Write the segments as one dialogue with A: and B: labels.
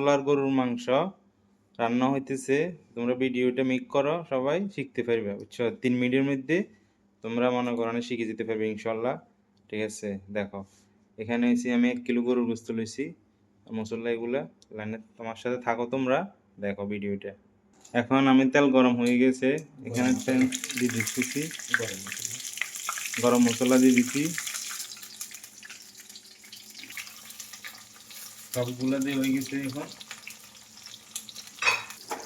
A: পোলার গরুর মাংস রান্না হইতেছে, তোমরা ভিডিওটা মেক করো, সবাই শিখতে পারবে, বুঝছ? তিন মিনিটের মধ্যে তোমরা মনে করো না শিখে যেতে পারবে ইনশাল্লাহ ঠিক আছে? দেখো, এখানে এসে আমি এক কিলো গরুর গোস্ত লইছি মশলা এগুলা, লাইনে তোমার সাথে থাকো তোমরা, দেখো ভিডিওটা। এখন আমি তেল গরম হয়ে গেছে, এখানে তেল দিয়ে দিচ্ছি গরম মশলা দিয়ে দিচ্ছি সবগুলা দিয়ে হয়ে গেছে এখন।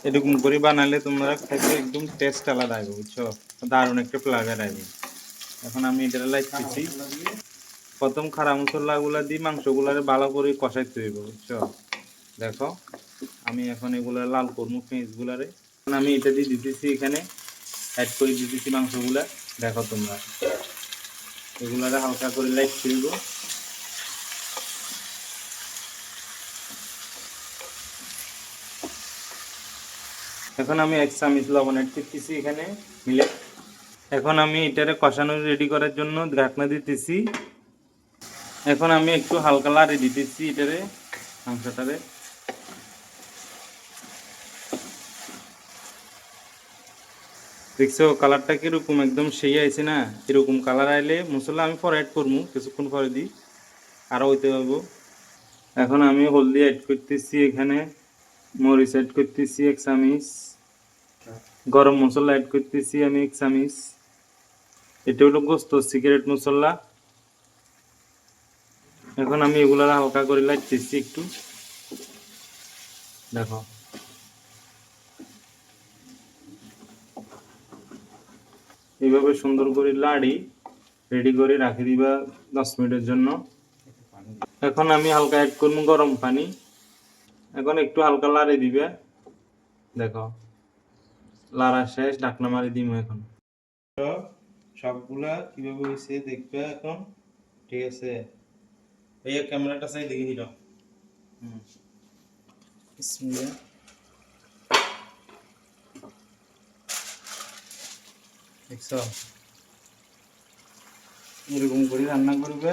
A: এরকম করে বানালে তোমরা খাইতে একদম টেস্ট আলাদা আসবে বুঝছ? দারুণ একটা ফ্লেভার আসবে। এখন আমি এটা লাগতেছি। প্রথম খারা মশলাগুলা দিয়ে মাংসগুলারে ভালো করে কষাইতে হইব, বুঝছ? দেখো, আমি এখন এগুলা লাল করব পেঁয়াজগুলারে আমি এটা দিয়ে দিতেছি এখানে অ্যাড করে দিতেছি মাংসগুলা। দেখো তোমরা, এগুলারে হালকা করে লাইট করব এখন আমি এক চামচ লবণ অ্যাড করতেছি এখানে, মিলে। এখন আমি এটারে কষানো রেডি করার জন্য ঢাকনা দিতেছি। এখন আমি একটু হালকা লাড়ে দিতেছি এটারে, মাংসটারে। দেখছ কালারটা কীরকম? একদম সেই আইছে না? এরকম কালার আইলে মশলা আমি পরে অ্যাড করব কিছুক্ষণ পরে দিই। আরও হইতে পারব। এখন আমি হলদি অ্যাড করতেছি এখানে। মরিচ অ্যাড করতেছি এক চামিচ গরম মশলা অ্যাড করতেছি আমি এক চামিচ এটা হলো গোস্ত, সিগারেট মশলা। এখন আমি এগুলো হালকা করে লাগতেছি একটু। দেখো। এইভাবে সুন্দর করে লাড়ি, রেডি করে রাখি দিবা দশ মিনিটের জন্য। এখন আমি হালকা অ্যাড করব গরম পানি। এখন একটু হালকা লাড়ে দিবে। দেখো। লাড়া শেষ ঢাকনা মারি দিব এখন। সবগুলা কীভাবে হয়েছে দেখবে এখন? ঠিক আছে। এই ক্যামেরাটা চাই দেখে দিল হুম। এরকম করে রান্না করবে।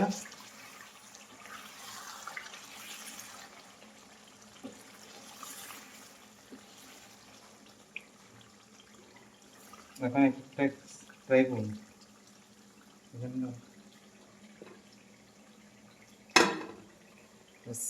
A: এখন একটা ট্রাই করুন এখানে না। ব্যাস।